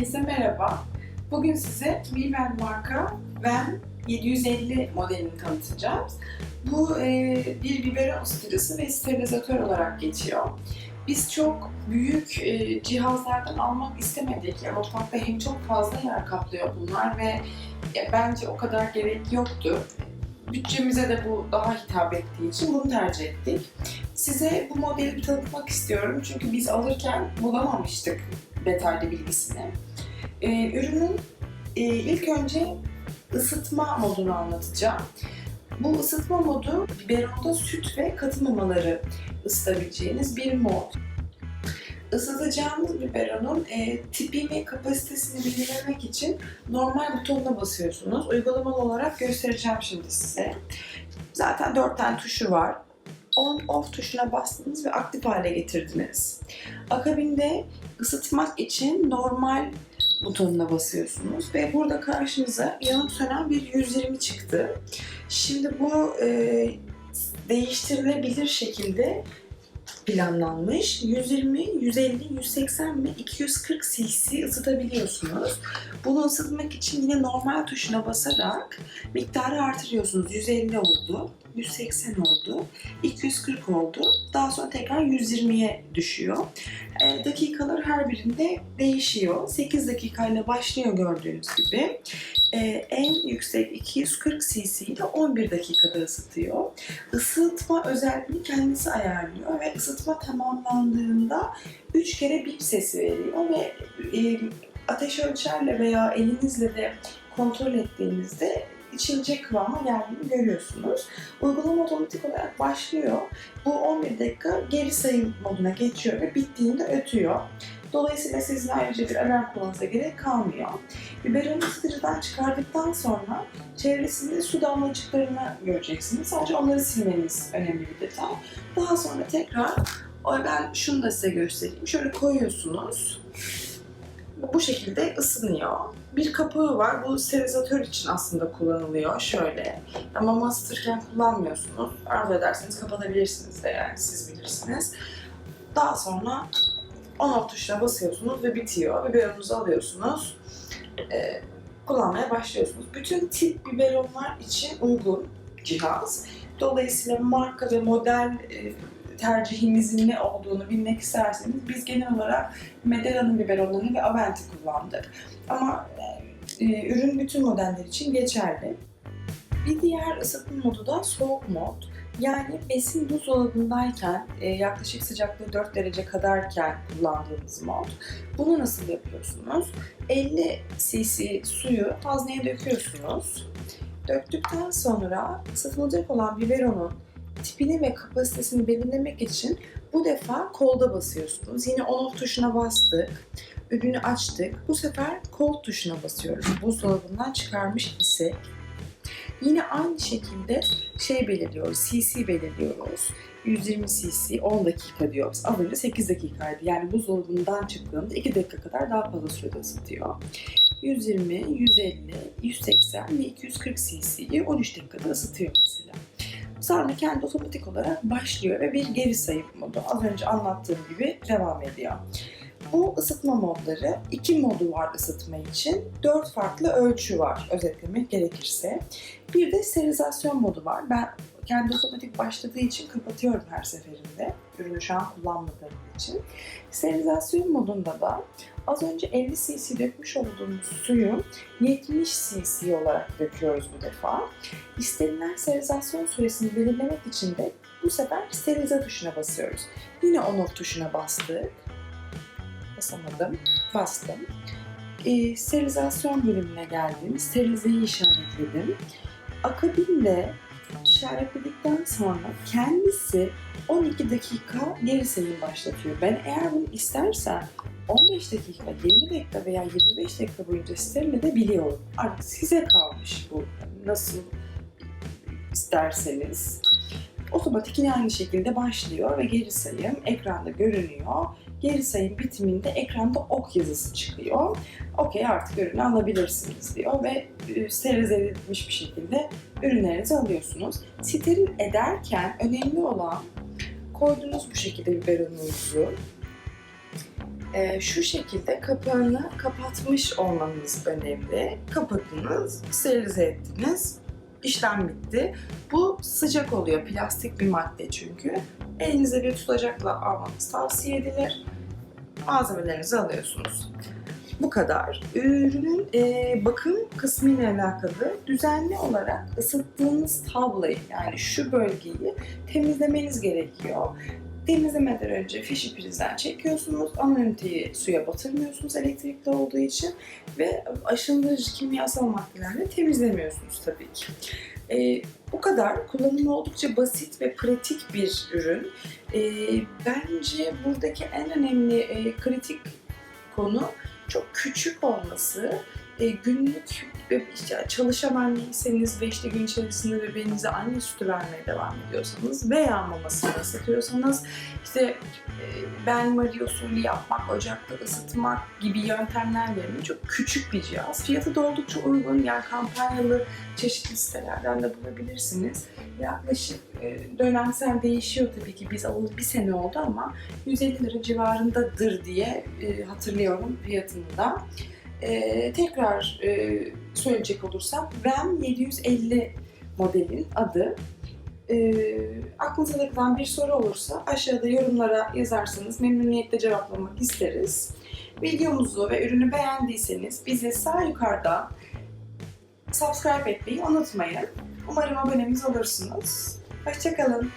Herkese merhaba. Bugün size Viven marka Ven 750 modelini tanıtacağız. Bu e, bir biberon ısıtıcısı ve sterilizatör olarak geçiyor. Biz çok büyük e, cihazlardan almak istemedik. Ya, mutfakta hem çok fazla yer kaplıyor bunlar ve e, bence o kadar gerek yoktu. Bütçemize de bu daha hitap ettiği için bunu tercih ettik. Size bu modeli tanıtmak istiyorum çünkü biz alırken bulamamıştık detaylı bilgisini. Ee, ürünün e, ilk önce ısıtma modunu anlatacağım. Bu ısıtma modu biberonda süt ve katı mamaları ısıtabileceğiniz bir mod. Isıtacağınız biberonun e, tipi ve kapasitesini belirlemek için normal butonuna basıyorsunuz. Uygulamalı olarak göstereceğim şimdi size. Zaten 4 tane tuşu var. On off tuşuna bastınız ve aktif hale getirdiniz. Akabinde ısıtmak için normal butonuna basıyorsunuz ve burada karşınıza yanıp sönen bir 120 çıktı. Şimdi bu e, değiştirilebilir şekilde planlanmış. 120, 150, 180 ve 240 cc ısıtabiliyorsunuz. Bunu ısıtmak için yine normal tuşuna basarak miktarı artırıyorsunuz. 150 oldu, 180 oldu, 240 oldu. Daha sonra tekrar 120'ye düşüyor. E, dakikalar her birinde değişiyor. 8 dakikayla başlıyor gördüğünüz gibi. E, en yüksek 240 cc ile 11 dakikada ısıtıyor. Isıtma özelliğini kendisi ayarlıyor ve ısıtma tamamlandığında 3 kere bip sesi veriyor ve e, ateş ölçerle veya elinizle de kontrol ettiğinizde içilecek kıvama geldiğini görüyorsunuz. Uygulama otomatik olarak başlıyor. Bu 11 dakika geri sayım moduna geçiyor ve bittiğinde ötüyor. Dolayısıyla sizin ayrıca bir alarm kurmanıza gerek kalmıyor. Biberonu ısıtıcıdan çıkardıktan sonra çevresinde su damlacıklarını göreceksiniz. Sadece onları silmeniz önemli bir detay. Daha sonra tekrar ben şunu da size göstereyim. Şöyle koyuyorsunuz. Bu şekilde ısınıyor. Bir kapağı var. Bu sterilizatör için aslında kullanılıyor. Şöyle. Ama mama ısıtırken kullanmıyorsunuz. Arzu ederseniz kapatabilirsiniz de yani siz bilirsiniz. Daha sonra off tuşuna basıyorsunuz ve bitiyor. Biberonunuzu alıyorsunuz. Ee, kullanmaya başlıyorsunuz. Bütün tip biberonlar için uygun cihaz. Dolayısıyla marka ve model e, tercihimizin ne olduğunu bilmek isterseniz biz genel olarak Medela'nın biberonlarını ve Aventi kullandık. Ama e, ürün bütün modeller için geçerli. Bir diğer ısıtma modu da soğuk mod. Yani besin buzdolabındayken e, yaklaşık sıcaklığı 4 derece kadarken kullandığınız mod. Bunu nasıl yapıyorsunuz? 50 cc suyu hazneye döküyorsunuz. Döktükten sonra ısıtılacak olan biberonun tipini ve kapasitesini belirlemek için bu defa kolda basıyorsunuz. Yine on off tuşuna bastık. Ürünü açtık. Bu sefer kol tuşuna basıyoruz. Buzdolabından çıkarmış isek. Yine aynı şekilde şey belirliyoruz, CC belirliyoruz. 120 cc 10 dakika diyoruz. Az önce 8 dakikaydı. Yani buzdolabından çıktığında 2 dakika kadar daha fazla sürede ısıtıyor. 120, 150, 180 ve 240 cc'yi 13 dakikada ısıtıyor mesela. Sonra kendi otomatik olarak başlıyor ve bir geri sayım modu az önce anlattığım gibi devam ediyor. Bu ısıtma modları, iki modu var ısıtma için. Dört farklı ölçü var özetlemek gerekirse. Bir de sterilizasyon modu var. Ben kendi otomatik başladığı için kapatıyorum her seferinde. Ürünü şu an kullanmadığım için. Sterilizasyon modunda da az önce 50 cc dökmüş olduğumuz suyu 70 cc olarak döküyoruz bu defa. İstenilen sterilizasyon süresini belirlemek için de bu sefer sterilize tuşuna basıyoruz. Yine on off tuşuna bastık. Basamadım. Bastım. E, sterilizasyon bölümüne geldim. Sterilizeyi işaretledim. Akabinde işaretledikten sonra kendisi 12 dakika geri sayım başlatıyor. Ben eğer bunu istersen 15 dakika, 20 dakika veya 25 dakika boyunca steril edebiliyorum. Artık size kalmış bu. Nasıl isterseniz. Otomatik yine aynı şekilde başlıyor ve geri sayım ekranda görünüyor. Geri sayım bitiminde ekranda ok yazısı çıkıyor. Okey artık ürünü alabilirsiniz diyor ve e, sterilize edilmiş bir şekilde ürünlerinizi alıyorsunuz. Steril ederken önemli olan koydunuz bu şekilde biberonunuzu. Ee, şu şekilde kapağını kapatmış olmanız önemli. Kapadınız, sterilize ettiniz, işlem bitti. Bu sıcak oluyor, plastik bir madde çünkü. Elinize bir tutacakla almanız tavsiye edilir. Malzemelerinizi alıyorsunuz. Bu kadar. Ürünün e, bakım kısmı ile alakalı düzenli olarak ısıttığınız tablayı yani şu bölgeyi temizlemeniz gerekiyor. Temizlemeden önce fişi prizden çekiyorsunuz. Ana üniteyi suya batırmıyorsunuz elektrikli olduğu için ve aşındırıcı kimyasal maddelerle temizlemiyorsunuz tabii ki. Ee, bu kadar. Kullanımı oldukça basit ve pratik bir ürün. Ee, bence buradaki en önemli e, kritik konu çok küçük olması. E, günlük işte çalışan anneyseniz ve işte gün içerisinde bebeğinize anne sütü vermeye devam ediyorsanız veya mamasını ısıtıyorsanız işte e, ben Marie usulü yapmak, ocakta ısıtmak gibi yöntemler yerine çok küçük bir cihaz. Fiyatı da oldukça uygun. Yani kampanyalı çeşitli sitelerden de bulabilirsiniz. Yaklaşık e, dönemsel değişiyor tabii ki. Biz alalı bir sene oldu ama 150 lira civarındadır diye e, hatırlıyorum fiyatını da. E, tekrar e, söyleyecek olursam RAM 750 modelin adı. E, aklınıza takılan bir soru olursa aşağıda yorumlara yazarsanız memnuniyetle cevaplamak isteriz. Videomuzu ve ürünü beğendiyseniz bizi sağ yukarıda subscribe etmeyi unutmayın. Umarım abonemiz olursunuz. Hoşçakalın.